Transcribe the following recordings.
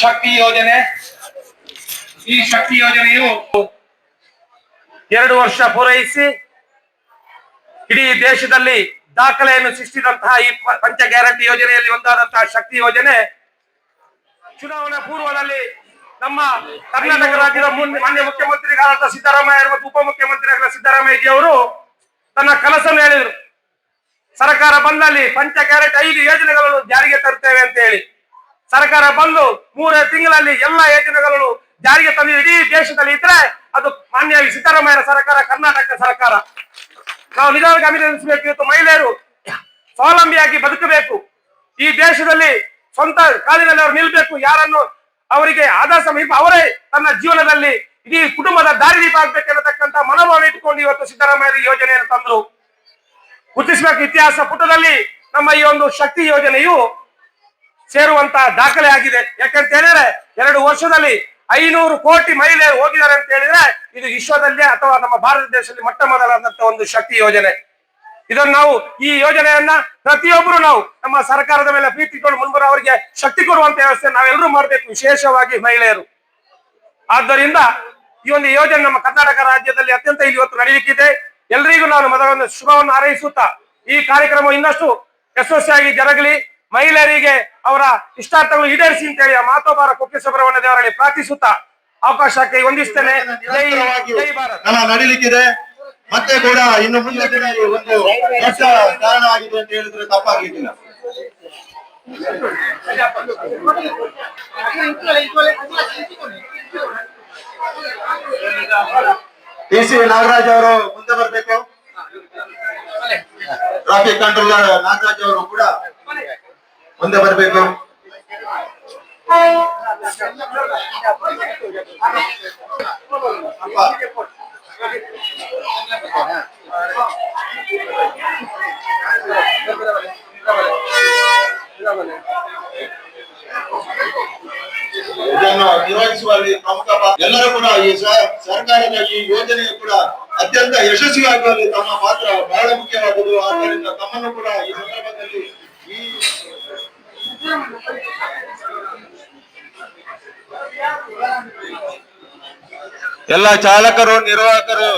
ಶಕ್ತಿ ಯೋಜನೆ. ಈ ಶಕ್ತಿ ಯೋಜನೆಯು ಎರಡು ವರ್ಷ ಪೂರೈಸಿ ಇಡೀ ದೇಶದಲ್ಲಿ ದಾಖಲೆಯನ್ನು ಸೃಷ್ಟಿಸಿದಂತಹ ಈ ಪಂಚ ಗ್ಯಾರಂಟಿ ಯೋಜನೆಯಲ್ಲಿ ಒಂದಾದಂತಹ ಶಕ್ತಿ ಯೋಜನೆ. ಚುನಾವಣಾ ಪೂರ್ವದಲ್ಲಿ ನಮ್ಮ ಕರ್ನಾಟಕ ರಾಜ್ಯದ ಮುನ್- ಮಾನ್ಯ ಮುಖ್ಯಮಂತ್ರಿಗಳಾದ ಸಿದ್ದರಾಮಯ್ಯ ಮತ್ತು ಉಪಮುಖ್ಯಮಂತ್ರಿಗಳ ಸಿದ್ದರಾಮಯ್ಯ ಅವರು ತನ್ನ ಕನಸನ್ನು ಹೇಳಿದರು. ಸರ್ಕಾರ ಬಂದಲ್ಲಿ ಪಂಚ ಗ್ಯಾರಂಟಿ ಐದು ಯೋಜನೆಗಳನ್ನು ಜಾರಿಗೆ ತರುತ್ತೇವೆ ಅಂತ ಹೇಳಿ. ಸರ್ಕಾರ ಬಂದು ಮೂರೇ ತಿಂಗಳಲ್ಲಿ ಎಲ್ಲ ಯೋಜನೆಗಳನ್ನು ಜಾರಿಗೆ ತಂದು ಇಡೀ ದೇಶದಲ್ಲಿ ಇದ್ರೆ ಅದು ಮಾನ್ಯ ಸಿದ್ದರಾಮಯ್ಯ ಸರ್ಕಾರ, ಕರ್ನಾಟಕ ಸರ್ಕಾರ. ನಾವು ನಿಜವಾಗಿ ಅಭಿನಂದಿಸಬೇಕು. ಇವತ್ತು ಮಹಿಳೆಯರು ಸ್ವಾವಲಂಬಿಯಾಗಿ ಬದುಕಬೇಕು. ಈ ದೇಶದಲ್ಲಿ ಸ್ವಂತ ಕಾಲಿನಲ್ಲಿ ಅವರು ನಿಲ್ಬೇಕು. ಯಾರನ್ನು ಅವರಿಗೆ ಸಮೀಪ ಅವರೇ ತನ್ನ ಜೀವನದಲ್ಲಿ ಇಡೀ ಕುಟುಂಬದ ದಾರಿದೀಪ ಆಗ್ಬೇಕು ಅನ್ನತಕ್ಕಂತ ಮನೋಭಾವ ಇಟ್ಟುಕೊಂಡು ಇವತ್ತು ಸಿದ್ದರಾಮಯ್ಯ ಯೋಜನೆಯನ್ನು ತಂದರು. ಗುರುತಿಸಬೇಕು. ಇತಿಹಾಸ ಪುಟದಲ್ಲಿ ನಮ್ಮ ಈ ಒಂದು ಶಕ್ತಿ ಯೋಜನೆಯು ಸೇರುವಂತ ದಾಖಲೆ ಆಗಿದೆ. ಯಾಕಂತ ಹೇಳಿದ್ರೆ ಎರಡು ವರ್ಷದಲ್ಲಿ ಐನೂರು ಕೋಟಿ ಮಹಿಳೆಯರು ಹೋಗಿದ್ದಾರೆ ಅಂತ ಹೇಳಿದ್ರೆ ಇದು ವಿಶ್ವದಲ್ಲೇ ಅಥವಾ ನಮ್ಮ ಭಾರತ ದೇಶದಲ್ಲಿ ಮೊಟ್ಟ ಮೊದಲಾದಂತ ಒಂದು ಶಕ್ತಿ ಯೋಜನೆ. ಇದನ್ನು ನಾವು ಈ ಯೋಜನೆಯನ್ನ ಪ್ರತಿಯೊಬ್ಬರು ನಾವು ನಮ್ಮ ಸರ್ಕಾರದ ಮೇಲೆ ಪ್ರೀತಿಕೊಂಡು ಮುಂಬರೋ ಅವರಿಗೆ ಶಕ್ತಿ ಕೊಡುವಂತ ವ್ಯವಸ್ಥೆ ನಾವೆಲ್ಲರೂ ಮಾಡಬೇಕು, ವಿಶೇಷವಾಗಿ ಮಹಿಳೆಯರು. ಆದ್ದರಿಂದ ಈ ಒಂದು ಯೋಜನೆ ನಮ್ಮ ಕರ್ನಾಟಕ ರಾಜ್ಯದಲ್ಲಿ ಅತ್ಯಂತ ಇಲ್ಲಿ ಇವತ್ತು ನಡೆಯಲಿಕ್ಕಿದೆ ಎಲ್ರಿಗೂ ನಾನು ಮೊದಲೊಂದು ಶುಭವನ್ನು ಹಾರೈಸುತ್ತಾ ಈ ಕಾರ್ಯಕ್ರಮ ಇನ್ನಷ್ಟು ಯಶಸ್ವಿಯಾಗಿ ಜರಗಲಿ. ಮಹಿಳೆಯರಿಗೆ ಅವರ ಇಷ್ಟಾರ್ಥಗಳು ಈಡೇರಿಸಿ ಅಂತೇಳಿ ಆ ಮಾತೋಬಾರ ಕುಕ್ಕೆ ಸುಬ್ರಹ್ಮಣ್ಯ ದೇವರಲ್ಲಿ ಪ್ರಾರ್ಥಿಸುತ್ತಾ ಅವಕಾಶಕ್ಕೆ ವಂದಿಸ್ತೇನೆ. ಜೈ ಜೈ ಭಾರತ್. ಕಾಲ ನಡೀಲಿಕ್ಕಿದೆ. ಮತ್ತೆ ಕೂಡ ಇನ್ನು ಮುಂದೆ ಕೂಡ ಈ ಒಂದು ದೊಡ್ಡ ಕಾರಣ ಆಗಿದೆ ಅಂತ ಹೇಳಿದ್ರೆ ತಪ್ಪಾಗ್ಲಿಕ್ಕಿಲ್ಲ. ಟಿ ಸಿ ನಾಗರಾಜ್ ಅವರು ಮುಂದೆ ಬರಬೇಕು. ಟ್ರಾಫಿಕ್ ಕಂಟ್ರೋಲರ್ ನಾಗರಾಜ್ ಅವರು ಕೂಡ ಮುಂದೆ ಬರಬೇಕು ಇದನ್ನು ನಿರ್ವಹಿಸುವಲ್ಲಿ ಪ್ರಮುಖ ಪಾತ್ರ. ಎಲ್ಲರೂ ಕೂಡ ಈ ಸ- ಸರ್ಕಾರದ ಈ ಯೋಜನೆ ಕೂಡ ಅತ್ಯಂತ ಯಶಸ್ವಿಯಾಗುವಲ್ಲಿ ತಮ್ಮ ಪಾತ್ರ ಬಹಳ ಮುಖ್ಯವಾದುದು ಆದ್ದರಿಂದ ತಮ್ಮನ್ನು ಕೂಡ ಈ ಸಂದರ್ಭದಲ್ಲಿ ಎಲ್ಲ ಚಾಲಕರು, ನಿರ್ವಾಹಕರು.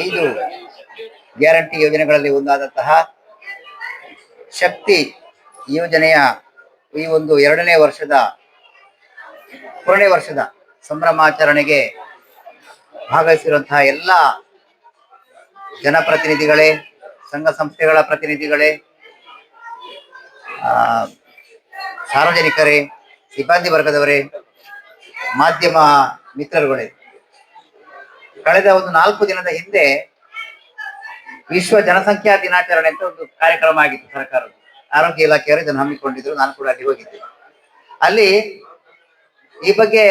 ಐದು ಗ್ಯಾರಂಟಿ ಯೋಜನೆಗಳಲ್ಲಿ ಒಂದಾದಂತಹ ಶಕ್ತಿ ಯೋಜನೆಯ ಈ ಒಂದು ಎರಡನೇ ವರ್ಷದ, ಮೂರನೇ ವರ್ಷದ ಸಂಭ್ರಮಾಚರಣೆಗೆ ಭಾಗವಹಿಸಿರುವಂತಹ ಎಲ್ಲ ಜನಪ್ರತಿನಿಧಿಗಳೇ, ಸಂಘ ಸಂಸ್ಥೆಗಳ ಪ್ರತಿನಿಧಿಗಳೇ ಸಾರ್ವಜನಿಕರೇ, ಸಿಬ್ಬಂದಿ ವರ್ಗದವರೇ, ಮಾಧ್ಯಮ ಮಿತ್ರರುಗಳೇ, ಕಳೆದ ಒಂದು ನಾಲ್ಕು ದಿನದ ಹಿಂದೆ ವಿಶ್ವ ಜನಸಂಖ್ಯಾ ದಿನಾಚರಣೆ ಅಂತ ಒಂದು ಕಾರ್ಯಕ್ರಮ ಆಗಿತ್ತು ಸರ್ಕಾರದ ಆರೋಗ್ಯ ಇಲಾಖೆಯವರು ಇದನ್ನು ಹಮ್ಮಿಕೊಂಡಿದ್ರು. ನಾನು ಕೂಡ ಅಲ್ಲಿ ಹೋಗಿದ್ದೆ. ಅಲ್ಲಿ ಈ ಬಗ್ಗೆ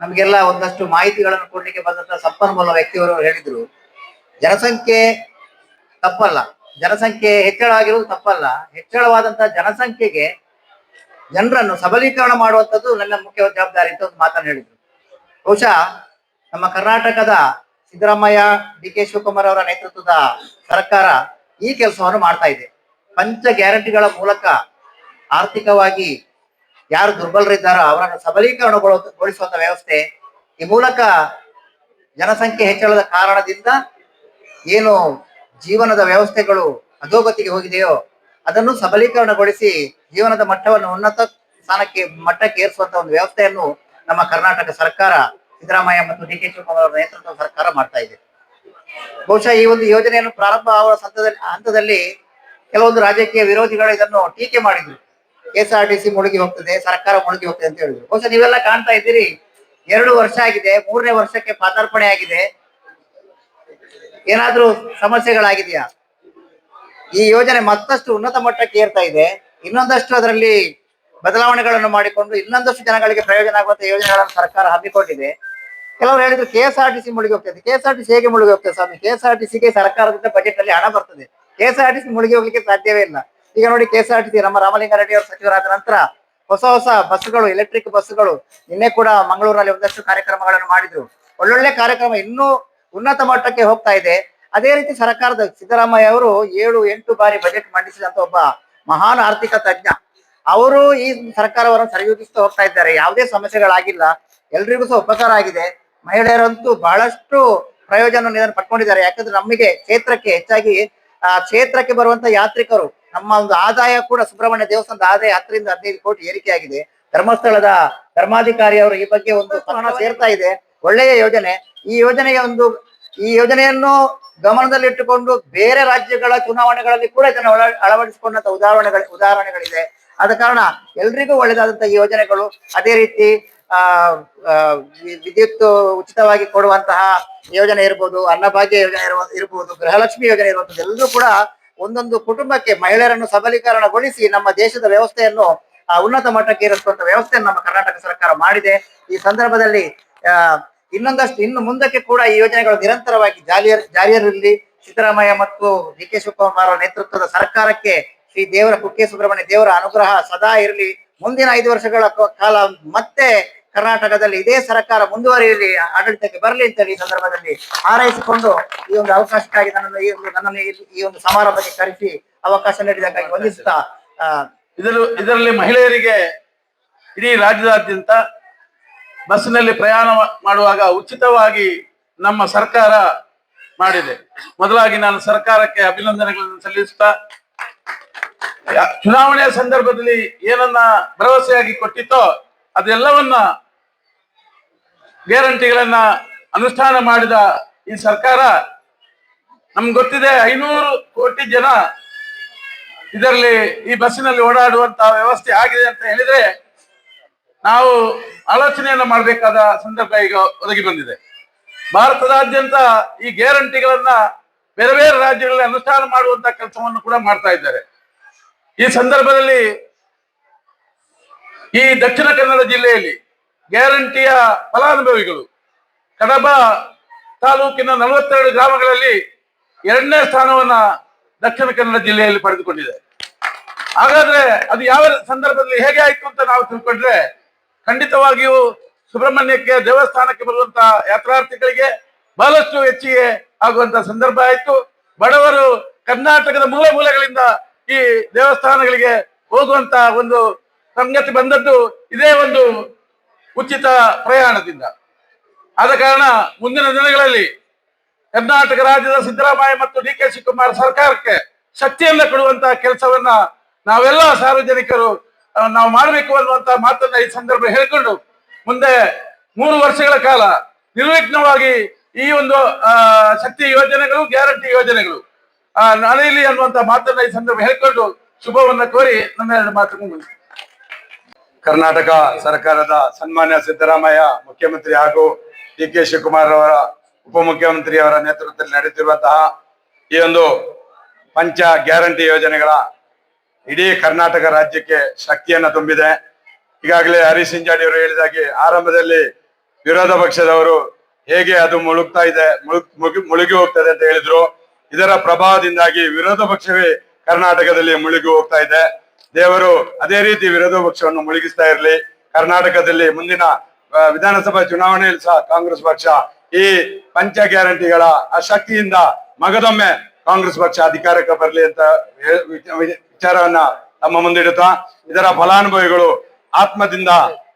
ನಮಗೆಲ್ಲ ಒಂದಷ್ಟು ಮಾಹಿತಿಗಳನ್ನು ಕೊಡ್ಲಿಕ್ಕೆ ಬಂದಂತಹ ಸಂಪನ್ಮೂಲ ವ್ಯಕ್ತಿಯವರು ಹೇಳಿದ್ರು. ಜನಸಂಖ್ಯೆ ತಪ್ಪಲ್ಲ. ಜನಸಂಖ್ಯೆ ಹೆಚ್ಚಳವಾಗಿರುವುದು ತಪ್ಪಲ್ಲ. ಹೆಚ್ಚಳವಾದಂತಹ ಜನಸಂಖ್ಯೆಗೆ ಜನರನ್ನು ಸಬಲೀಕರಣ ಮಾಡುವಂಥದ್ದು ನನ್ನ ಮುಖ್ಯ ಜವಾಬ್ದಾರಿ ಅಂತ ಒಂದು ಮಾತನ್ನು ಹೇಳಿದ್ರು. ಬಹುಶಃ ನಮ್ಮ ಕರ್ನಾಟಕದ ಸಿದ್ದರಾಮಯ್ಯ, ಡಿ ಕೆ ಶಿವಕುಮಾರ್ ಅವರ ನೇತೃತ್ವದ ಸರ್ಕಾರ ಈ ಕೆಲಸವನ್ನು ಮಾಡ್ತಾ ಇದೆ. ಪಂಚ ಗ್ಯಾರಂಟಿಗಳ ಮೂಲಕ ಆರ್ಥಿಕವಾಗಿ ಯಾರು ದುರ್ಬಲರಿದ್ದಾರೋ ಅವರನ್ನು ಸಬಲೀಕರಣಗೊಳಿಸುವಂತ ವ್ಯವಸ್ಥೆ ಈ ಮೂಲಕ ಜನಸಂಖ್ಯೆ ಹೆಚ್ಚಳದ ಕಾರಣದಿಂದ ಏನು ಜೀವನದ ವ್ಯವಸ್ಥೆಗಳು ಅಧೋಗತಿಗೆ ಹೋಗಿದೆಯೋ, ಅದನ್ನು ಸಬಲೀಕರಣಗೊಳಿಸಿ ಜೀವನದ ಮಟ್ಟವನ್ನು ಉನ್ನತ ಸ್ಥಾನಕ್ಕೆ, ಮಟ್ಟಕ್ಕೆ ಏರಿಸುವಂತ ಒಂದು ವ್ಯವಸ್ಥೆಯನ್ನು ನಮ್ಮ ಕರ್ನಾಟಕ ಸರ್ಕಾರ, ಸಿದ್ದರಾಮಯ್ಯ ಮತ್ತು ಡಿ ಕೆ ಶಿವಕುಮಾರ್ ಅವರ ನೇತೃತ್ವದ ಸರ್ಕಾರ ಮಾಡ್ತಾ ಇದೆ. ಬಹುಶಃ ಈ ಒಂದು ಯೋಜನೆಯನ್ನು ಪ್ರಾರಂಭ ಆಗುವ ಹಂತದಲ್ಲಿ ಹಂತದಲ್ಲಿ ಕೆಲವೊಂದು ರಾಜಕೀಯ ವಿರೋಧಿಗಳು ಇದನ್ನು ಟೀಕೆ ಮಾಡಿದ್ರು. ಎಸ್ ಆರ್ ಟಿ ಸಿ ಮುಳುಗಿ ಹೋಗ್ತದೆ, ಸರ್ಕಾರ ಮುಳುಗಿ ಹೋಗ್ತದೆ ಅಂತ ಹೇಳಿದ್ರು. ಬಹುಶಃ ನೀವೆಲ್ಲ ಕಾಣ್ತಾ ಇದ್ದೀರಿ, ಎರಡು ವರ್ಷ ಆಗಿದೆ, ಮೂರನೇ ವರ್ಷಕ್ಕೆ ಪಾದಾರ್ಪಣೆ ಆಗಿದೆ. ಏನಾದ್ರೂ ಸಮಸ್ಯೆಗಳಾಗಿದೆಯಾ? ಈ ಯೋಜನೆ ಮತ್ತಷ್ಟು ಉನ್ನತ ಮಟ್ಟಕ್ಕೆ ಏರ್ತಾ ಇದೆ. ಇನ್ನೊಂದಷ್ಟು ಅದರಲ್ಲಿ ಬದಲಾವಣೆಗಳನ್ನು ಮಾಡಿಕೊಂಡು ಇನ್ನೊಂದಷ್ಟು ಜನಗಳಿಗೆ ಪ್ರಯೋಜನ ಆಗುವಂತಹ ಯೋಜನೆಗಳನ್ನು ಸರ್ಕಾರ ಹಮ್ಮಿಕೊಂಡಿದೆ. ಕೆಲವರು ಹೇಳಿದ್ರು ಕೆ ಆರ್ ಟಿ ಸಿ ಮುಳುಗಿ ಹೋಗ್ತದೆ K S R T C ಹೇಗೆ ಮುಳುಗಿ ಹೋಗ್ತದೆ ಸ್ವಾಮಿ ಕೆ ಎಸ್ ಆರ್ ಸರ್ಕಾರದಿಂದ ಬಜೆಟ್ ಅಲ್ಲಿ ಹಣ ಬರ್ತದೆ. ಕೆ ಆರ್ ಟಿ ಸಿ ಮುಳುಗಿ ಹೋಗ್ಲಿಕ್ಕೆ ಸಾಧ್ಯವೇ ಇಲ್ಲ. ಈಗ ನೋಡಿ K S R T C ನಮ್ಮ ರಾಮಲಿಂಗಾರೆಡ್ಡಿ ಅವರು ಸಚಿವರಾದ ನಂತರ ಹೊಸ ಹೊಸ ಬಸ್ಗಳು ಎಲೆಕ್ಟ್ರಿಕ್ ಬಸ್ಗಳು ನಿನ್ನೆ ಕೂಡ ಮಂಗಳೂರಿನಲ್ಲಿ ಒಂದಷ್ಟು ಕಾರ್ಯಕ್ರಮಗಳನ್ನು ಮಾಡಿದ್ರು. ಒಳ್ಳೊಳ್ಳೆ ಕಾರ್ಯಕ್ರಮ ಇನ್ನೂ ಉನ್ನತ ಮಟ್ಟಕ್ಕೆ ಹೋಗ್ತಾ ಇದೆ. ಅದೇ ರೀತಿ ಸರ್ಕಾರದ ಸಿದ್ದರಾಮಯ್ಯ ಅವರು ಏಳು, ಎಂಟು ಬಾರಿ ಬಜೆಟ್ ಮಂಡಿಸಿದಂತ ಒಬ್ಬ ಮಹಾನ್ ಆರ್ಥಿಕ ತಜ್ಞ. ಅವರು ಈ ಸರ್ಕಾರವನ್ನು ಸರಿಯೋಗಿಸ್ತಾ ಹೋಗ್ತಾ ಇದ್ದಾರೆ. ಯಾವುದೇ ಸಮಸ್ಯೆಗಳಾಗಿಲ್ಲ. ಎಲ್ರಿಗೂ ಸಹ ಉಪಕಾರ ಆಗಿದೆ. ಮಹಿಳೆಯರಂತೂ ಬಹಳಷ್ಟು ಪ್ರಯೋಜನ ಪಡ್ಕೊಂಡಿದ್ದಾರೆ. ಯಾಕಂದ್ರೆ ನಮಗೆ ಕ್ಷೇತ್ರಕ್ಕೆ ಹೆಚ್ಚಾಗಿ, ಆ, ಕ್ಷೇತ್ರಕ್ಕೆ ಬರುವಂತ ಯಾತ್ರಿಕರು, ನಮ್ಮ ಒಂದು ಆದಾಯ ಕೂಡ ಸುಬ್ರಹ್ಮಣ್ಯ ದೇವಸ್ಥಾನದ ಆದಾಯ ಹತ್ತರಿಂದ ಹದಿನೈದು ಕೋಟಿ ಏರಿಕೆಯಾಗಿದೆ ಧರ್ಮಸ್ಥಳದ ಧರ್ಮಾಧಿಕಾರಿ ಅವರು ಈ ಬಗ್ಗೆ ಒಂದು ಸೇರ್ತಾ ಇದೆ. ಒಳ್ಳೆಯ ಯೋಜನೆ. ಈ ಯೋಜನೆಯ ಒಂದು, ಈ ಯೋಜನೆಯನ್ನು ಗಮನದಲ್ಲಿಟ್ಟುಕೊಂಡು ಬೇರೆ ರಾಜ್ಯಗಳ ಚುನಾವಣೆಗಳಲ್ಲಿ ಕೂಡ ಇದನ್ನು ಒಳ ಅಳವಡಿಸಿಕೊಂಡಂತ ಉದಾಹರಣೆಗಳು, ಉದಾಹರಣೆಗಳಿದೆ. ಆದ ಕಾರಣ ಎಲ್ರಿಗೂ ಒಳ್ಳೆದಾದಂತ ಯೋಜನೆಗಳು ಅದೇ ರೀತಿ, ಆ ವಿದ್ಯುತ್ ಉಚಿತವಾಗಿ ಕೊಡುವಂತಹ ಯೋಜನೆ ಇರ್ಬೋದು, ಅನ್ನಭಾಗ್ಯ ಯೋಜನೆ ಇರುವ, ಇರ್ಬೋದು, ಗೃಹಲಕ್ಷ್ಮಿ ಯೋಜನೆ ಇರುವಂತದ್ದು ಎಲ್ಲರೂ ಕೂಡ ಒಂದೊಂದು ಕುಟುಂಬಕ್ಕೆ ಮಹಿಳೆಯರನ್ನು ಸಬಲೀಕರಣಗೊಳಿಸಿ ನಮ್ಮ ದೇಶದ ವ್ಯವಸ್ಥೆಯನ್ನು ಉನ್ನತ ಮಟ್ಟಕ್ಕೆ ಇರಿಸುವಂತ ವ್ಯವಸ್ಥೆಯನ್ನು ನಮ್ಮ ಕರ್ನಾಟಕ ಸರ್ಕಾರ ಮಾಡಿದೆ. ಈ ಸಂದರ್ಭದಲ್ಲಿ ಇನ್ನೊಂದಷ್ಟು ಇನ್ನು ಮುಂದಕ್ಕೆ ಕೂಡ ಈ ಯೋಜನೆಗಳು ನಿರಂತರವಾಗಿ ಜಾರಿಯ ಜಾರಿಯರಲ್ಲಿ ಸಿದ್ದರಾಮಯ್ಯ ಮತ್ತು ಡಿ ಕೆ ಶಿವಕುಮಾರ್ ಅವರ ನೇತೃತ್ವದ ಸರ್ಕಾರಕ್ಕೆ ಶ್ರೀ ದೇವರ ಕುಕ್ಕೆ ಸುಬ್ರಹ್ಮಣ್ಯ ದೇವರ ಅನುಗ್ರಹ ಸದಾ ಇರಲಿ. ಮುಂದಿನ ಐದು ವರ್ಷಗಳ ಕಾಲ ಮತ್ತೆ ಕರ್ನಾಟಕದಲ್ಲಿ ಇದೇ ಸರ್ಕಾರ ಮುಂದುವರಿಯಲಿ ಆಡಳಿತಕ್ಕೆ ಬರಲಿ ಅಂತ ಈ ಸಂದರ್ಭದಲ್ಲಿ ಹಾರೈಸಿಕೊಂಡು ಈ ಒಂದು ಅವಕಾಶಕ್ಕಾಗಿ ನನ್ನನ್ನು ಈ ಒಂದು ನನ್ನನ್ನು ಈ- ಒಂದು ಸಮಾರಂಭಕ್ಕೆ ಕರೆಸಿ ಅವಕಾಶ ನೀಡಿದಕ್ಕಾಗಿ ವಂದಿಸುತ್ತಾ ಇದರಲ್ಲಿ ಮಹಿಳೆಯರಿಗೆ ಇಡೀ ರಾಜ್ಯದಾದ್ಯಂತ ಬಸ್ಸಿನಲ್ಲಿ ಪ್ರಯಾಣ ಮಾಡುವಾಗ ಉಚಿತವಾಗಿ ನಮ್ಮ ಸರ್ಕಾರ ಮಾಡಿದೆ. ಮೊದಲಾಗಿ ನಾನು ಸರ್ಕಾರಕ್ಕೆ ಅಭಿನಂದನೆಗಳನ್ನು ಸಲ್ಲಿಸುತ್ತಾ ಚುನಾವಣೆಯ ಸಂದರ್ಭದಲ್ಲಿ ಏನನ್ನ ಭರವಸೆಯಾಗಿ ಕೊಟ್ಟಿತ್ತೋ ಅದೆಲ್ಲವನ್ನ ಗ್ಯಾರಂಟಿಗಳನ್ನ ಅನುಷ್ಠಾನ ಮಾಡಿದ ಈ ಸರ್ಕಾರ, ನಮ್ಗೆ ಗೊತ್ತಿದೆ ಐನೂರು ಕೋಟಿ ಜನ ಇದರಲ್ಲಿ ಈ ಬಸ್ಸಿನಲ್ಲಿ ಓಡಾಡುವಂತಹ ವ್ಯವಸ್ಥೆ ಆಗಿದೆ ಅಂತ ಹೇಳಿದ್ರೆ ನಾವು ಆಲೋಚನೆಯನ್ನ ಮಾಡಬೇಕಾದ ಸಂದರ್ಭ ಈಗ ಒದಗಿ ಬಂದಿದೆ. ಭಾರತದಾದ್ಯಂತ ಈ ಗ್ಯಾರಂಟಿಗಳನ್ನ ಬೇರೆ ಬೇರೆ ರಾಜ್ಯಗಳಲ್ಲಿ ಅನುಷ್ಠಾನ ಮಾಡುವಂತ ಕೆಲಸವನ್ನು ಕೂಡ ಮಾಡ್ತಾ ಇದ್ದಾರೆ. ಈ ಸಂದರ್ಭದಲ್ಲಿ ಈ ದಕ್ಷಿಣ ಕನ್ನಡ ಜಿಲ್ಲೆಯಲ್ಲಿ ಗ್ಯಾರಂಟಿಯ ಫಲಾನುಭವಿಗಳು ಕಡಬ ತಾಲೂಕಿನ ನಲವತ್ತೆರಡು ಗ್ರಾಮಗಳಲ್ಲಿ ಎರಡನೇ ಸ್ಥಾನವನ್ನ ದಕ್ಷಿಣ ಕನ್ನಡ ಜಿಲ್ಲೆಯಲ್ಲಿ ಪಡೆದುಕೊಂಡಿದೆ. ಹಾಗಾದ್ರೆ ಅದು ಯಾವ ಸಂದರ್ಭದಲ್ಲಿ ಹೇಗೆ ಆಯ್ತು ಅಂತ ನಾವು ತಿಳ್ಕೊಂಡ್ರೆ ಖಂಡಿತವಾಗಿಯೂ ಸುಬ್ರಹ್ಮಣ್ಯಕ್ಕೆ ದೇವಸ್ಥಾನಕ್ಕೆ ಬರುವಂತಹ ಯಾತ್ರಾರ್ಥಿಗಳಿಗೆ ಬಹಳಷ್ಟು ಹೆಚ್ಚಿಗೆ ಆಗುವಂತ ಸಂದರ್ಭ ಆಯಿತು. ಬಡವರು ಕರ್ನಾಟಕದ ಮೂಲೆ ಮೂಲೆಗಳಿಂದ ಈ ದೇವಸ್ಥಾನಗಳಿಗೆ ಹೋಗುವಂತ ಒಂದು ಸಂಗತಿ ಬಂದದ್ದು ಇದೇ ಒಂದು ಉಚಿತ ಪ್ರಯಾಣದಿಂದ. ಆದ ಕಾರಣ ಮುಂದಿನ ದಿನಗಳಲ್ಲಿ ಕರ್ನಾಟಕ ರಾಜ್ಯದ ಸಿದ್ದರಾಮಯ್ಯ ಮತ್ತು ಡಿ ಕೆ ಶಿವಕುಮಾರ್ ಸರ್ಕಾರಕ್ಕೆ ಶಕ್ತಿಯನ್ನ ಕೊಡುವಂತಹ ಕೆಲಸವನ್ನ ನಾವೆಲ್ಲ ಸಾರ್ವಜನಿಕರು ನಾವು ಮಾಡಬೇಕು ಅನ್ನುವಂತ ಮಾತನ್ನ ಈ ಸಂದರ್ಭ ಹೇಳ್ಕೊಂಡು ಮುಂದೆ ಮೂರು ವರ್ಷಗಳ ಕಾಲ ನಿರ್ವಿಘ್ನವಾಗಿ ಈ ಒಂದು ಶಕ್ತಿ ಯೋಜನೆಗಳು ಗ್ಯಾರಂಟಿ ಯೋಜನೆಗಳು ಆ, ನಡೆಯಲಿ ಅನ್ನುವಂತ ಮಾತನ್ನ ಈ ಸಂದರ್ಭ ಹೇಳ್ಕೊಂಡು ಶುಭವನ್ನ ಕೋರಿ ನನ್ನ ಎರಡು ಮಾತು. ಕರ್ನಾಟಕ ಸರ್ಕಾರದ ಸನ್ಮಾನ್ಯ ಸಿದ್ದರಾಮಯ್ಯ ಮುಖ್ಯಮಂತ್ರಿ ಹಾಗೂ ಡಿ ಕೆ ಶಿವಕುಮಾರ್ ಅವರ ಉಪಮುಖ್ಯಮಂತ್ರಿಯವರ ನೇತೃತ್ವದಲ್ಲಿ ನಡೆಯುತ್ತಿರುವಂತಹ ಈ ಒಂದು ಪಂಚ ಗ್ಯಾರಂಟಿ ಯೋಜನೆಗಳ ಇಡೀ ಕರ್ನಾಟಕ ರಾಜ್ಯಕ್ಕೆ ಶಕ್ತಿಯನ್ನ ತುಂಬಿದೆ. ಈಗಾಗಲೇ ಹರೀಶ್ ಸಿಂಜಾಡಿ ಅವರು ಹೇಳಿದಾಗೆ ಆರಂಭದಲ್ಲಿ ವಿರೋಧ ಪಕ್ಷದವರು ಹೇಗೆ ಅದು ಮುಳುಗ್ತಾ ಇದೆ, ಮುಳುಗ್ ಹೋಗ್ತದೆ ಅಂತ ಹೇಳಿದ್ರು. ಇದರ ಪ್ರಭಾವದಿಂದಾಗಿ ವಿರೋಧ ಪಕ್ಷವೇ ಕರ್ನಾಟಕದಲ್ಲಿ ಮುಳುಗಿ ಹೋಗ್ತಾ ಇದೆ. ದೇವರು ಅದೇ ರೀತಿ ವಿರೋಧ ಪಕ್ಷವನ್ನು ಮುಳುಗಿಸ್ತಾ ಇರಲಿ. ಕರ್ನಾಟಕದಲ್ಲಿ ಮುಂದಿನ ವಿಧಾನಸಭಾ ಚುನಾವಣೆಯಲ್ಲಿ ಸಹ ಕಾಂಗ್ರೆಸ್ ಪಕ್ಷ ಈ ಪಂಚ ಗ್ಯಾರಂಟಿಗಳ ಆ ಶಕ್ತಿಯಿಂದ ಮಗದೊಮ್ಮೆ ಕಾಂಗ್ರೆಸ್ ಪಕ್ಷ ಅಧಿಕಾರಕ್ಕೆ ಬರಲಿ ಅಂತ ವಿಚಾರವನ್ನ ನಮ್ಮ ಮುಂದಿಡುತ್ತಾ ಇದರ ಫಲಾನುಭವಿಗಳು ಆತ್ಮದಿಂದ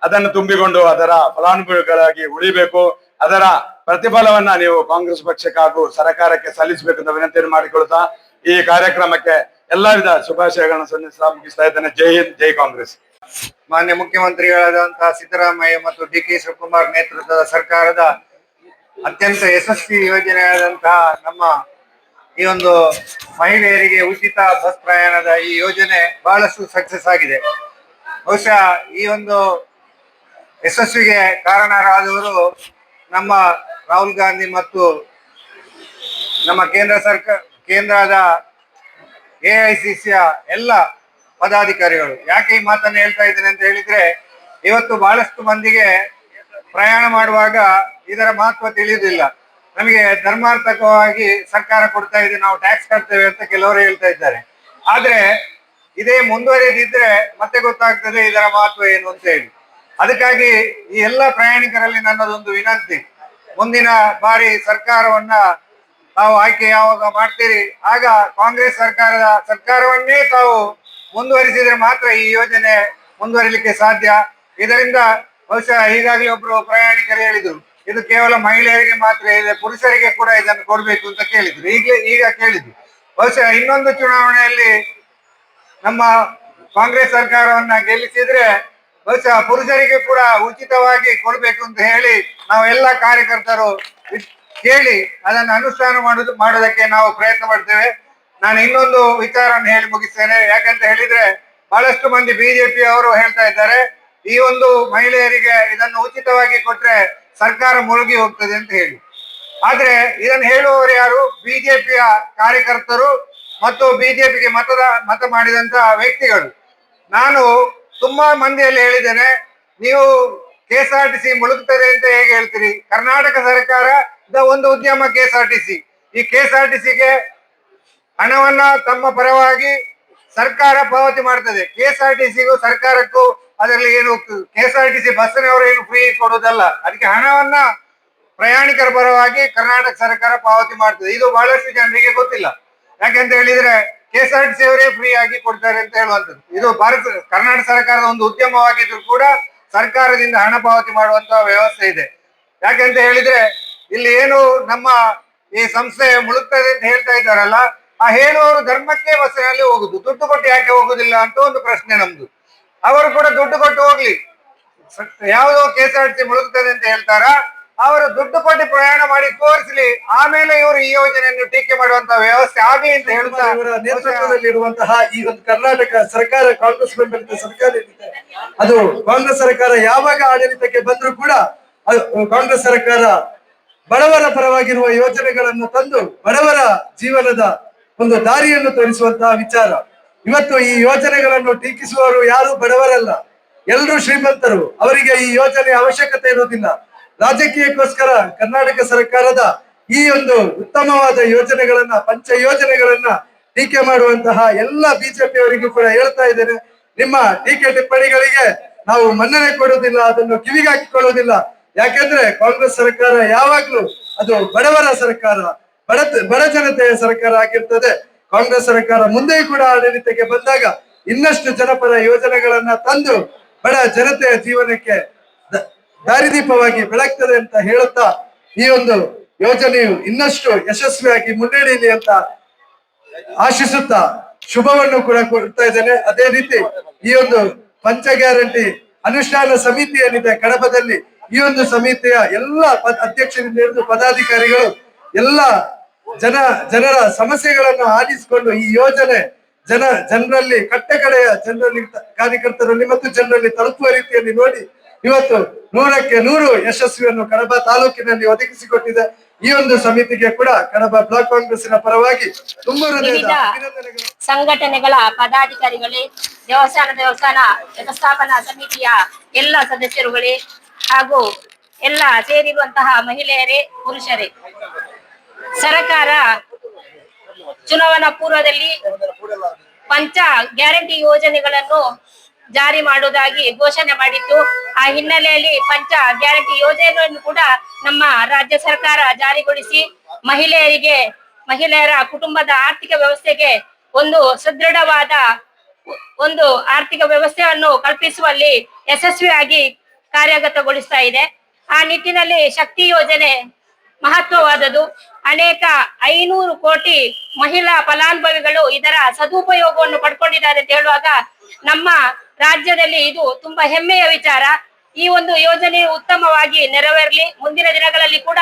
ಅದನ್ನು ತುಂಬಿಕೊಂಡು ಅದರ ಫಲಾನುಭವಿಗಳಾಗಿ ಉಳಿಬೇಕು. ಅದರ ಪ್ರತಿಫಲವನ್ನ ನೀವು ಕಾಂಗ್ರೆಸ್ ಪಕ್ಷಕ್ಕಾಗೂ ಸರ್ಕಾರಕ್ಕೆ ಸಲ್ಲಿಸಬೇಕು ಅಂತ ವಿನಂತಿಯನ್ನು ಮಾಡಿಕೊಳ್ತಾ ಈ ಕಾರ್ಯಕ್ರಮಕ್ಕೆ ಎಲ್ಲಾ ವಿಧ ಶುಭಾಶಯಗಳನ್ನು ಸಲ್ಲಿಸ್ತಾ ಮುಗಿಸ್ತಾ ಇದ್ದೇನೆ. ಜೈ ಹಿಂದ್, ಜೈ ಕಾಂಗ್ರೆಸ್. ಮಾನ್ಯ ಮುಖ್ಯಮಂತ್ರಿಗಳಾದಂತಹ ಸಿದ್ದರಾಮಯ್ಯ ಮತ್ತು ಡಿ ಕೆ ಶಿವಕುಮಾರ್ ನೇತೃತ್ವದ ಸರ್ಕಾರದ ಅತ್ಯಂತ ಯಶಸ್ವಿ ಯೋಜನೆಯಾದಂತಹ ನಮ್ಮ ಈ ಒಂದು ಮಹಿಳೆಯರಿಗೆ ಉಚಿತ ಬಸ್ ಪ್ರಯಾಣದ ಈ ಯೋಜನೆ ಬಹಳಷ್ಟು ಸಕ್ಸಸ್ ಆಗಿದೆ. ಬಹುಶಃ ಈ ಒಂದು ಯಶಸ್ವಿಗೆ ಕಾರಣರಾದವರು ನಮ್ಮ ರಾಹುಲ್ ಗಾಂಧಿ ಮತ್ತು ನಮ್ಮ ಕೇಂದ್ರ ಸರ್ಕಾರ ಕೇಂದ್ರದ ಎ ಐ ಸಿ ಸಿಯ ಎಲ್ಲ ಪದಾಧಿಕಾರಿಗಳು. ಯಾಕೆ ಈ ಮಾತನ್ನು ಹೇಳ್ತಾ ಇದ್ದೇನೆ ಅಂತ ಹೇಳಿದ್ರೆ, ಇವತ್ತು ಬಹಳಷ್ಟು ಮಂದಿಗೆ ಪ್ರಯಾಣ ಮಾಡುವಾಗ ಇದರ ಮಹತ್ವ ತಿಳಿಯುವುದಿಲ್ಲ. ನಮಗೆ ಧರ್ಮಾರ್ಥಕವಾಗಿ ಸರ್ಕಾರ ಕೊಡ್ತಾ ಇದೆ, ನಾವು ಟ್ಯಾಕ್ಸ್ ಕಟ್ತೇವೆ ಅಂತ ಕೆಲವರು ಹೇಳ್ತಾ ಇದ್ದಾರೆ. ಆದ್ರೆ ಇದೇ ಮುಂದುವರಿದಿದ್ರೆ ಮತ್ತೆ ಗೊತ್ತಾಗ್ತದೆ ಇದರ ಮಹತ್ವ ಏನು ಅಂತ ಹೇಳಿ. ಅದಕ್ಕಾಗಿ ಈ ಎಲ್ಲ ಪ್ರಯಾಣಿಕರಲ್ಲಿ ನನ್ನದೊಂದು ವಿನಂತಿ. ಮುಂದಿನ ಬಾರಿ ಸರ್ಕಾರವನ್ನ ತಾವು ಆಯ್ಕೆ ಯಾವಾಗ ಮಾಡ್ತೀರಿ, ಆಗ ಕಾಂಗ್ರೆಸ್ ಸರ್ಕಾರದ ಸರ್ಕಾರವನ್ನೇ ತಾವು ಮುಂದುವರಿಸಿದ್ರೆ ಮಾತ್ರ ಈ ಯೋಜನೆ ಮುಂದುವರಿಲಿಕ್ಕೆ ಸಾಧ್ಯ. ಇದರಿಂದ ಬಹುಶಃ ಈಗಾಗಲೇ ಒಬ್ರು ಪ್ರಯಾಣಿಕರು ಹೇಳಿದ್ರು. ಇದು ಕೇವಲ ಮಹಿಳೆಯರಿಗೆ ಮಾತ್ರ ಇದೆ, ಪುರುಷರಿಗೆ ಕೂಡ ಇದನ್ನು ಕೊಡಬೇಕು ಅಂತ ಕೇಳಿದ್ರು. ಈಗಲೇ ಈಗ ಕೇಳಿದ್ರು. ಬಹುಶಃ ಇನ್ನೊಂದು ಚುನಾವಣೆಯಲ್ಲಿ ನಮ್ಮ ಕಾಂಗ್ರೆಸ್ ಸರ್ಕಾರವನ್ನ ಗೆಲ್ಲಿಸಿದ್ರೆ ಬಹುಶಃ ಪುರುಷರಿಗೆ ಕೂಡ ಉಚಿತವಾಗಿ ಕೊಡಬೇಕು ಅಂತ ಹೇಳಿ ನಾವು ಎಲ್ಲ ಕಾರ್ಯಕರ್ತರು ಕೇಳಿ ಅದನ್ನು ಅನುಷ್ಠಾನ ಮಾಡುದು ಮಾಡೋದಕ್ಕೆ ನಾವು ಪ್ರಯತ್ನ ಮಾಡ್ತೇವೆ. ನಾನು ಇನ್ನೊಂದು ವಿಚಾರವನ್ನು ಹೇಳಿ ಮುಗಿಸ್ತೇನೆ. ಯಾಕಂತ ಹೇಳಿದ್ರೆ ಬಹಳಷ್ಟು ಮಂದಿ ಬಿಜೆಪಿ ಅವರು ಹೇಳ್ತಾ ಇದ್ದಾರೆ, ಈ ಒಂದು ಮಹಿಳೆಯರಿಗೆ ಇದನ್ನು ಉಚಿತವಾಗಿ ಕೊಟ್ರೆ ಸರ್ಕಾರ ಮುಳುಗಿ ಹೋಗ್ತದೆ ಅಂತ ಹೇಳಿ. ಆದ್ರೆ ಇದನ್ನು ಹೇಳುವವರು ಯಾರು? ಬಿಜೆಪಿಯ ಕಾರ್ಯಕರ್ತರು ಮತ್ತು ಬಿಜೆಪಿಗೆ ಮತದ, ಮತ ಮಾಡಿದಂತಹ ವ್ಯಕ್ತಿಗಳು. ನಾನು ತುಂಬಾ ಮಂದಿಯಲ್ಲಿ ಹೇಳಿದ್ದೇನೆ, ನೀವು K S R T C ಮುಳುಗ್ತದೆ ಅಂತ ಹೇಗೆ ಹೇಳ್ತೀರಿ? ಕರ್ನಾಟಕ ಸರ್ಕಾರ ಒಂದು ಉದ್ಯಮ K S R T C ಈ ಕೆ ಎಸ್ ಆರ್ ಟಿ ಸಿಗೆ ಹಣವನ್ನ ತಮ್ಮ ಪರವಾಗಿ ಸರ್ಕಾರ ಪಾವತಿ ಮಾಡ್ತದೆ. ಕೆ ಎಸ್ ಆರ್ ಟಿ ಸಿಗೂ ಸರ್ಕಾರಕ್ಕೂ ಅದರಲ್ಲಿ ಏನು K S R T C ಬಸ್ಸಿನವರು ಏನು ಫ್ರೀ ಕೊಡೋದಲ್ಲ ಅದಕ್ಕೆ ಹಣವನ್ನ ಪ್ರಯಾಣಿಕರ ಪರವಾಗಿ ಕರ್ನಾಟಕ ಸರ್ಕಾರ ಪಾವತಿ ಮಾಡ್ತದೆ. ಇದು ಬಹಳಷ್ಟು ಜನರಿಗೆ ಗೊತ್ತಿಲ್ಲ. ಯಾಕೆಂತ ಹೇಳಿದ್ರೆ K S R T C ಅವರೇ ಫ್ರೀ ಆಗಿ ಕೊಡ್ತಾರೆ ಅಂತ ಹೇಳುವಂಥದ್ದು. ಇದು ಭಾರತ, ಕರ್ನಾಟಕ ಸರ್ಕಾರದ ಒಂದು ಉದ್ಯಮವಾಗಿದ್ರು ಕೂಡ ಸರ್ಕಾರದಿಂದ ಹಣ ಪಾವತಿ ಮಾಡುವಂತ ವ್ಯವಸ್ಥೆ ಇದೆ. ಯಾಕೆಂತ ಹೇಳಿದ್ರೆ ಇಲ್ಲಿ ಏನು ನಮ್ಮ ಈ ಸಂಸ್ಥೆ ಮುಳುಗ್ತದೆ ಅಂತ ಹೇಳ್ತಾ ಇದ್ದಾರಲ್ಲ, ಆ ಹೇಳುವವರು ಧರ್ಮಕ್ಕೆ ಬಸ್ಸಿನಲ್ಲಿ ಹೋಗುದು. ದುಡ್ಡು ಕೊಟ್ಟು ಯಾಕೆ ಹೋಗುದಿಲ್ಲ ಅಂತ ಒಂದು ಪ್ರಶ್ನೆ ನಮ್ದು. ಅವರು ಕೂಡ ದುಡ್ಡು ಕೊಟ್ಟು ಹೋಗ್ಲಿ. ಯಾವುದೋ ಕೆ ಎಸ್ ಆರ್ ಟಿ ಮುಳುಗ್ತದೆ ಅಂತ ಹೇಳ್ತಾರ? ಅವರು ದುಡ್ಡು ಕೊಟ್ಟು ಪ್ರಯಾಣ ಮಾಡಿ ತೋರಿಸಲಿ. ಆಮೇಲೆ ಇವರು ಈ ಯೋಜನೆಯನ್ನು ಟೀಕೆ ಮಾಡುವಂತ ವ್ಯವಸ್ಥೆ ಆಗಲಿ ಅಂತ ಹೇಳ್ತಾ ಇವರ ನೇತೃತ್ವದಲ್ಲಿರುವಂತಹ ಈ ಒಂದು ಕರ್ನಾಟಕ ಸರ್ಕಾರ ಕಾಂಗ್ರೆಸ್ ಬೆಂಬಲಿತ ಸರ್ಕಾರ ಏನಿದೆ ಅದು ಕಾಂಗ್ರೆಸ್ ಸರ್ಕಾರ ಯಾವಾಗ ಆಡಳಿತಕ್ಕೆ ಬಂದರೂ ಕೂಡ ಅದು ಕಾಂಗ್ರೆಸ್ ಸರ್ಕಾರ ಬಡವರ ಪರವಾಗಿರುವ ಯೋಜನೆಗಳನ್ನು ತಂದು ಬಡವರ ಜೀವನದ ಒಂದು ದಾರಿಯನ್ನು ತೋರಿಸುವಂತಹ ವಿಚಾರ. ಇವತ್ತು ಈ ಯೋಜನೆಗಳನ್ನು ಟೀಕಿಸುವವರು ಯಾರು ಬಡವರಲ್ಲ. ಎಲ್ಲರೂ ಶ್ರೀಮಂತರು. ಅವರಿಗೆ ಈ ಯೋಜನೆ ಅವಶ್ಯಕತೆ ಇರುವುದಿಲ್ಲ. ರಾಜಕೀಯಕ್ಕೋಸ್ಕರ ಕರ್ನಾಟಕ ಸರ್ಕಾರದ ಈ ಒಂದು ಉತ್ತಮವಾದ ಯೋಜನೆಗಳನ್ನ, ಪಂಚ ಯೋಜನೆಗಳನ್ನ ಟೀಕೆ ಮಾಡುವಂತಹ ಎಲ್ಲ ಬಿಜೆಪಿ ಅವರಿಗೂ ಕೂಡ ಹೇಳ್ತಾ ಇದ್ದೇನೆ. ನಿಮ್ಮ ಟೀಕೆ ಟಿಪ್ಪಣಿಗಳಿಗೆ ನಾವು ಮನ್ನಣೆ ಕೊಡುವುದಿಲ್ಲ, ಅದನ್ನು ಕಿವಿಗಾಕಿಕೊಳ್ಳುವುದಿಲ್ಲ. ಯಾಕೆಂದ್ರೆ ಕಾಂಗ್ರೆಸ್ ಸರ್ಕಾರ ಯಾವಾಗ್ಲೂ ಅದು ಬಡವರ ಸರ್ಕಾರ, ಬಡ ಬಡ ಜನತೆಯ ಸರ್ಕಾರ ಆಗಿರ್ತದೆ. ಕಾಂಗ್ರೆಸ್ ಸರ್ಕಾರ ಮುಂದೆ ಕೂಡ ಆಡಳಿತಕ್ಕೆ ಬಂದಾಗ ಇನ್ನಷ್ಟು ಜನಪರ ಯೋಜನೆಗಳನ್ನ ತಂದು ಬಡ ಜನತೆಯ ಜೀವನಕ್ಕೆ ದಾರಿದೀಪವಾಗಿ ಬೆಳಗ್ತದೆ ಅಂತ ಹೇಳುತ್ತಾ ಈ ಒಂದು ಯೋಜನೆಯು ಇನ್ನಷ್ಟು ಯಶಸ್ವಿಯಾಗಿ ಮುನ್ನಡೆಯಲಿ ಅಂತ ಆಶಿಸುತ್ತಾ ಶುಭವನ್ನು ಕೂಡ ಕೊಡ್ತಾ ಇದ್ದೇನೆ. ಅದೇ ರೀತಿ ಈ ಒಂದು ಪಂಚ ಗ್ಯಾರಂಟಿ ಅನುಷ್ಠಾನ ಸಮಿತಿ ಏನಿದೆ, ಕಡಬದಲ್ಲಿ ಈ ಒಂದು ಸಮಿತಿಯ ಎಲ್ಲ ಅಧ್ಯಕ್ಷರಿಂದ ಹಿಡಿದು ಪದಾಧಿಕಾರಿಗಳು ಎಲ್ಲ ಜನ ಜನರ ಸಮಸ್ಯೆಗಳನ್ನು ಆಲಿಸಿಕೊಂಡು ಈ ಯೋಜನೆ ಜನ ಜನರಲ್ಲಿ ಕಟ್ಟಕಡೆಯ ಜನರಲ್ಲಿ ಕಾರ್ಯಕರ್ತರಲ್ಲಿ ಮತ್ತು ಜನರಲ್ಲಿ ತಲುಪುವ ರೀತಿಯಲ್ಲಿ ನೋಡಿ ಇವತ್ತು ನೂರಕ್ಕೆ ನೂರು ಯಶಸ್ವಿಯನ್ನು ಕಡಬ ತಾಲೂಕಿನಲ್ಲಿ ಒದಗಿಸಿಕೊಟ್ಟಿದೆ. ಈ ಒಂದು ಸಮಿತಿಗೆ ಕೂಡ ಕಡಬ ಬ್ಲಾಕ್ ಕಾಂಗ್ರೆಸ್ನ ಪರವಾಗಿ ತುಂಬಾ ಸಂಘಟನೆಗಳ ಪದಾಧಿಕಾರಿಗಳೇ ದೇವಸ್ಥಾನ ದೇವಸ್ಥಾನ ವ್ಯವಸ್ಥಾಪನಾ ಸಮಿತಿಯ ಎಲ್ಲ ಸದಸ್ಯರುಗಳೇ ಹಾಗೂ ಎಲ್ಲ ಸೇರಿರುವಂತಹ ಮಹಿಳೆಯರೇ ಪುರುಷರೇ. ಸರ್ಕಾರ ಚುನಾವಣಾ ಪೂರ್ವದಲ್ಲಿ ಪಂಚ ಗ್ಯಾರಂಟಿ ಯೋಜನೆಗಳನ್ನು ಜಾರಿ ಮಾಡುವುದಾಗಿ ಘೋಷಣೆ ಮಾಡಿತ್ತು ಆ ಹಿನ್ನೆಲೆಯಲ್ಲಿ ಪಂಚ ಗ್ಯಾರಂಟಿ ಯೋಜನೆಗಳನ್ನು ಕೂಡ ನಮ್ಮ ರಾಜ್ಯ ಸರ್ಕಾರ ಜಾರಿಗೊಳಿಸಿ ಮಹಿಳೆಯರಿಗೆ, ಮಹಿಳೆಯರ ಕುಟುಂಬದ ಆರ್ಥಿಕ ವ್ಯವಸ್ಥೆಗೆ ಒಂದು ಸದೃಢವಾದ ಒಂದು ಆರ್ಥಿಕ ವ್ಯವಸ್ಥೆಯನ್ನು ಕಲ್ಪಿಸುವಲ್ಲಿ ಯಶಸ್ವಿಯಾಗಿ ಕಾರ್ಯಗತಗೊಳಿಸ್ತಾ ಇದೆ. ಆ ನಿಟ್ಟಿನಲ್ಲಿ ಶಕ್ತಿ ಯೋಜನೆ ಮಹತ್ವವಾದದ್ದು. ಅನೇಕ ಐನೂರು ಕೋಟಿ ಮಹಿಳಾ ಫಲಾನುಭವಿಗಳು ಇದರ ಸದುಪಯೋಗವನ್ನು ಪಡ್ಕೊಂಡಿದ್ದಾರೆ ಅಂತ ಹೇಳುವಾಗ ನಮ್ಮ ರಾಜ್ಯದಲ್ಲಿ ಇದು ತುಂಬಾ ಹೆಮ್ಮೆಯ ವಿಚಾರ. ಈ ಒಂದು ಯೋಜನೆ ಉತ್ತಮವಾಗಿ ನೆರವೇರಲಿ, ಮುಂದಿನ ದಿನಗಳಲ್ಲಿ ಕೂಡ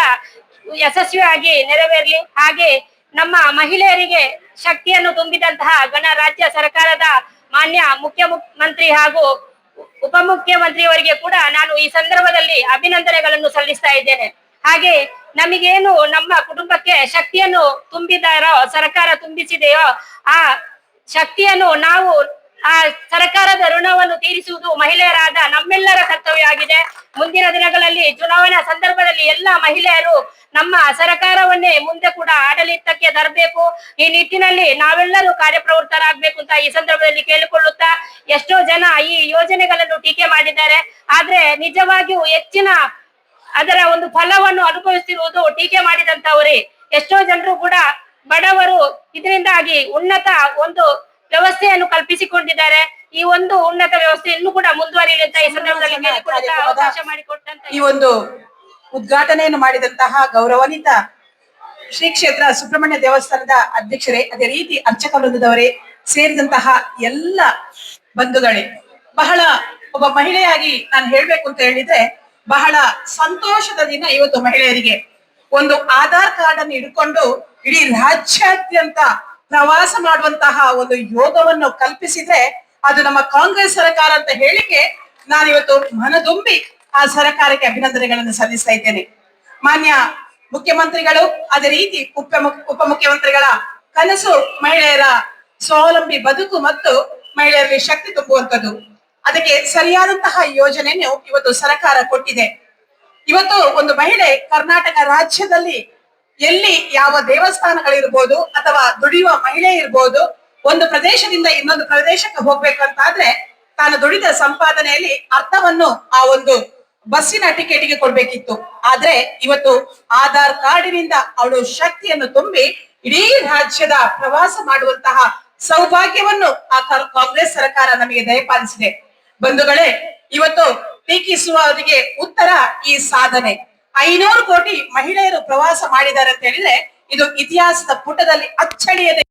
ಯಶಸ್ವಿಯಾಗಿ ನೆರವೇರಲಿ. ಹಾಗೆ ನಮ್ಮ ಮಹಿಳೆಯರಿಗೆ ಶಕ್ತಿಯನ್ನು ತುಂಬಿದಂತಹ ಗಣರಾಜ್ಯ ಸರ್ಕಾರದ ಮಾನ್ಯ ಮುಖ್ಯಮಂತ್ರಿ ಹಾಗೂ ಉಪಮುಖ್ಯಮಂತ್ರಿಯವರಿಗೆ ಕೂಡ ನಾನು ಈ ಸಂದರ್ಭದಲ್ಲಿ ಅಭಿನಂದನೆಗಳನ್ನು ಸಲ್ಲಿಸ್ತಾ ಇದ್ದೇನೆ. ಹಾಗೆ ನಮಗೇನು ನಮ್ಮ ಕುಟುಂಬಕ್ಕೆ ಶಕ್ತಿಯನ್ನು ತುಂಬಿದಾರೋ, ಸರ್ಕಾರ ತುಂಬಿಸಿದೆಯೋ, ಆ ಶಕ್ತಿಯನ್ನು ನಾವು ಆ ಸರ್ಕಾರದ ಋಣವನ್ನು ತೀರಿಸುವುದು ಮಹಿಳೆಯರಾದ ನಮ್ಮೆಲ್ಲರ ಕರ್ತವ್ಯ ಆಗಿದೆ. ಮುಂದಿನ ದಿನಗಳಲ್ಲಿ ಚುನಾವಣಾ ಸಂದರ್ಭದಲ್ಲಿ ಎಲ್ಲ ಮಹಿಳೆಯರು ನಮ್ಮ ಸರ್ಕಾರವನ್ನೇ ಮುಂದೆ ಕೂಡ ಆಡಳಿತಕ್ಕೆ ತರಬೇಕು. ಈ ನಿಟ್ಟಿನಲ್ಲಿ ನಾವೆಲ್ಲರೂ ಕಾರ್ಯಪ್ರವೃತ್ತರಾಗಬೇಕು ಅಂತ ಈ ಸಂದರ್ಭದಲ್ಲಿ ಕೇಳಿಕೊಳ್ಳುತ್ತಾ ಎಷ್ಟೋ ಜನ ಈ ಯೋಜನೆಗಳನ್ನು ಟೀಕೆ ಮಾಡಿದ್ದಾರೆ. ಆದ್ರೆ ನಿಜವಾಗಿಯೂ ಹೆಚ್ಚಿನ ಅದರ ಒಂದು ಫಲವನ್ನು ಅನುಭವಿಸಿರುವುದು ಟೀಕೆ ಮಾಡಿದಂತವರೇ ಎಷ್ಟೋ ಜನರು ಕೂಡ ಬಡವರು ಇದರಿಂದಾಗಿ ಉನ್ನತ ಒಂದು ವ್ಯವಸ್ಥೆಯನ್ನು ಕಲ್ಪಿಸಿಕೊಂಡಿದ್ದಾರೆ. ಈ ಒಂದು ಉನ್ನತ ವ್ಯವಸ್ಥೆ ಇನ್ನೂ ಕೂಡ ಮುಂದುವರಿಯಲಿ ಅಂತ ಈ ಸಂದರ್ಭದಲ್ಲಿ ಅವಕಾಶ ಮಾಡಿಕೊಟ್ಟಂತ ಈ ಒಂದು ಉದ್ಘಾಟನೆಯನ್ನು ಮಾಡಿದಂತಹ ಗೌರವಾನ್ವಿತ ಶ್ರೀ ಕ್ಷೇತ್ರ ಸುಬ್ರಹ್ಮಣ್ಯ ದೇವಸ್ಥಾನದ ಅಧ್ಯಕ್ಷರೇ ಅದೇ ರೀತಿ ಅರ್ಚಕ ವೃಂದದವರೇ ಸೇರಿದಂತಹ ಎಲ್ಲ ಬಂಧುಗಳೇ. ಬಹಳ ಒಬ್ಬ ಮಹಿಳೆಯಾಗಿ ನಾನು ಹೇಳ್ಬೇಕು ಅಂತ ಹೇಳಿದ್ರೆ ಬಹಳ ಸಂತೋಷದ ದಿನ ಇವತ್ತು ಮಹಿಳೆಯರಿಗೆ. ಒಂದು ಆಧಾರ್ ಕಾರ್ಡ್ ಅನ್ನು ಹಿಡ್ಕೊಂಡು ಇಡೀ ರಾಜ್ಯಾದ್ಯಂತ ಪ್ರವಾಸ ಮಾಡುವಂತಹ ಒಂದು ಯೋಗವನ್ನು ಕಲ್ಪಿಸಿದ್ರೆ ಅದು ನಮ್ಮ ಕಾಂಗ್ರೆಸ್ ಸರ್ಕಾರ ಅಂತ ಹೇಳಿಕೆ ನಾನಿವತ್ತು ಮನದುಂಬಿ ಆ ಸರ್ಕಾರಕ್ಕೆ ಅಭಿನಂದನೆಗಳನ್ನು ಸಲ್ಲಿಸ್ತಾ ಇದ್ದೇನೆ. ಮಾನ್ಯ ಮುಖ್ಯಮಂತ್ರಿಗಳು, ಅದೇ ರೀತಿ ಉಪ ಉಪಮುಖ್ಯಮಂತ್ರಿಗಳ ಕನಸು ಮಹಿಳೆಯರ ಸ್ವಾವಲಂಬಿ ಬದುಕು ಮತ್ತು ಮಹಿಳೆಯರಲ್ಲಿ ಶಕ್ತಿ ತುಂಬುವಂತದ್ದು ಅದಕ್ಕೆ ಸರಿಯಾದಂತಹ ಯೋಜನೆಯನ್ನು ಇವತ್ತು ಸರ್ಕಾರ ಕೊಟ್ಟಿದೆ. ಇವತ್ತು ಒಂದು ಮಹಿಳೆ ಕರ್ನಾಟಕ ರಾಜ್ಯದಲ್ಲಿ ಎಲ್ಲಿ ಯಾವ ದೇವಸ್ಥಾನಗಳಿರ್ಬೋದು ಅಥವಾ ದುಡಿಯುವ ಮಹಿಳೆ ಇರ್ಬೋದು, ಒಂದು ಪ್ರದೇಶದಿಂದ ಇನ್ನೊಂದು ಪ್ರದೇಶಕ್ಕೆ ಹೋಗ್ಬೇಕಂತಾದ್ರೆ ತಾನು ದುಡಿದ ಸಂಪಾದನೆಯಲ್ಲಿ ಅರ್ಥವನ್ನು ಆ ಒಂದು ಬಸ್ಸಿನ ಟಿಕೆಟ್ಗೆ ಕೊಡ್ಬೇಕಿತ್ತು. ಆದ್ರೆ ಇವತ್ತು ಆಧಾರ್ ಕಾರ್ಡಿನಿಂದ ಅವಳು ಶಕ್ತಿಯನ್ನು ತುಂಬಿ ಇಡೀ ರಾಜ್ಯದ ಪ್ರವಾಸ ಮಾಡುವಂತಹ ಸೌಭಾಗ್ಯವನ್ನು ಆ ಕಾಂಗ್ರೆಸ್ ಸರ್ಕಾರ ನಮಗೆ ದಯಪಾಲಿಸಿದೆ. ಬಂಧುಗಳೇ, ಇವತ್ತು ಟೀಕಿಸುವವರಿಗೆ ಉತ್ತರ ಈ ಸಾಧನೆ. ಐನೂರು ಕೋಟಿ ಮಹಿಳೆಯರು ಪ್ರವಾಸ ಮಾಡಿದ್ದಾರೆ ಅಂತ ಹೇಳಿದ್ರೆ ಇದು ಇತಿಹಾಸದ ಪುಟದಲ್ಲಿ ಅಚ್ಚಳಿಯದೆ